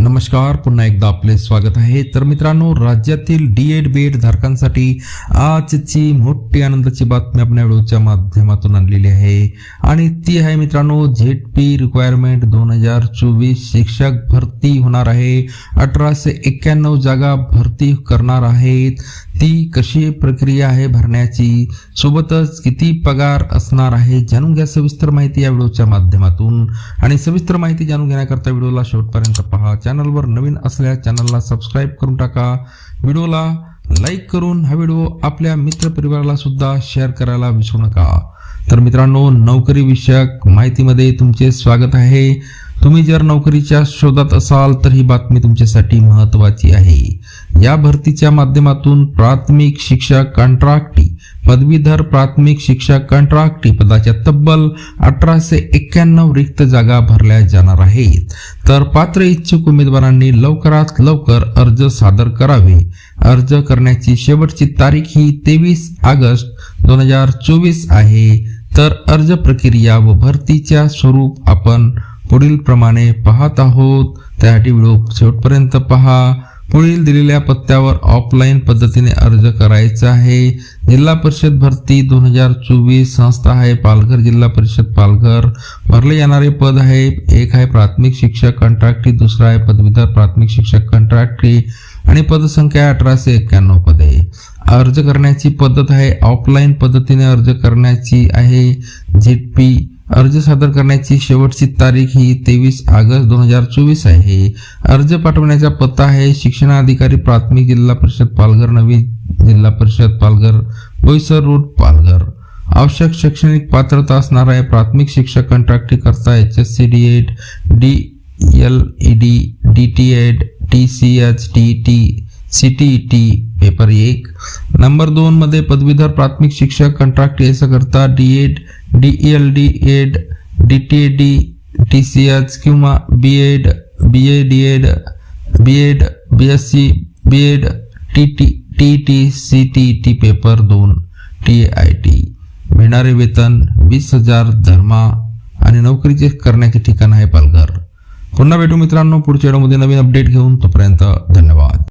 नमस्कार. पुन्हा एकदा आपले स्वागत आहे. तर मित्रांनो राज्यातील डी एड बी एड धारकांसाठी आजची मोठी आनंदाची बातमी आपण व्हिडिओच्या माध्यमातून आणलेली आहे. आणि ती आहे मित्रांनो झेड पी रिक्वायरमेंट दोन हजार चोवीस शिक्षक भरती होणार आहे. अठराशे एक्क्याण्णव जागा भरती करणार आहेत. ती कशी प्रक्रिया आहे भरण्याची? सोबतच किती पगार असणार आहे? जाणून घ्या सविस्तर माहिती या व्हिडिओच्या माध्यमातून. आणि सविस्तर माहिती जाणून घेण्याकरता व्हिडिओला शेवटपर्यंत पहा. चॅनलवर नवीन असल्या चॅनलला सबस्क्राईब करून टाका. व्हिडिओला लाईक करून हा व्हिडिओ आपल्या मित्रपरिवाराला सुद्धा शेअर करायला विसरू नका. तर मित्रांनो नोकरी विषयक माहितीमध्ये तुमचे स्वागत आहे. तुम्ही जर नोकरीच्या शोधात असाल तर ही बातमी तुमच्यासाठी महत्त्वाची आहे. या भरतीच्या माध्यमातून प्राथमिक शिक्षक कॉन्ट्राक्टी पदवीधर प्राथमिक शिक्षक कंत्राटी पदाच्या तब्बल अठराशे एक्क्याण्णव रिक्त जागा भरल्या जाणार आहेत. तर पात्र इच्छुक उमेदवारांनी लवकरात लवकर अर्ज सादर करावे. अर्ज करण्याची शेवटची तारीख ही तेवीस ऑगस्ट दोन हजार चोवीस आहे. तर अर्ज प्रक्रिया व भरतीच्या स्वरूप आपण पुढील प्रमाणे पाहत आहोत. त्यासाठी व्हिडिओ शेवटपर्यंत पहा. पुढील दिलेल्या पत्त्यावर ऑफलाईन पद्धतीने अर्ज करायचा आहे. जिल्हा परिषद भरती दोन हजार चोवीस संस्था आहे. पालघर जिल्हा परिषद पालघर. भरले जाणारे पद आहे. एक आहे प्राथमिक शिक्षक कंत्राटी दुसरा आहे पदवीधर प्राथमिक शिक्षक कंत्राटी आणि पदसंख्या अठराशे एक्क्याण्णव पदे. अर्ज करण्याची पद्धत आहे. ऑफलाईन पद्धतीने अर्ज करण्याची आहे. झेड पी अर्ज सादर करण्याची शेवटची तारीख ही तेवीस ऑगस्ट दोन हजार चोवीस आहे. अर्ज पाठवण्याचा पत्ता आहे शिक्षणाधिकारी प्राथमिक जिल्हा परिषद पालघर नवी जिल्हा परिषद पालघर बोईसर रोड पालघर. आवश्यक शैक्षणिक पात्रता असणार आहे प्राथमिक शिक्षक कंत्राटी करता H S C D Ed D L E D D T Ed T C H T T C T T paper एक. नंबर दोनमध्ये पदवीधर प्राथमिक शिक्षक कंत्राटी असं करता D Ed D L D Ed D T D T C H किंवा B Ed B A D Ed B Ed B S C B Ed T T T T C T T paper दोन T I T मिळणारे वेतन वीस हजार धर्मा आणि नोकरीचे करण्याचे ठिकाण आहे पालघर. पुन्हा भेटू मित्रांनो पुढच्या व्हिडिओमध्ये नवीन अपडेट घेऊन तोपर्यंत धन्यवाद.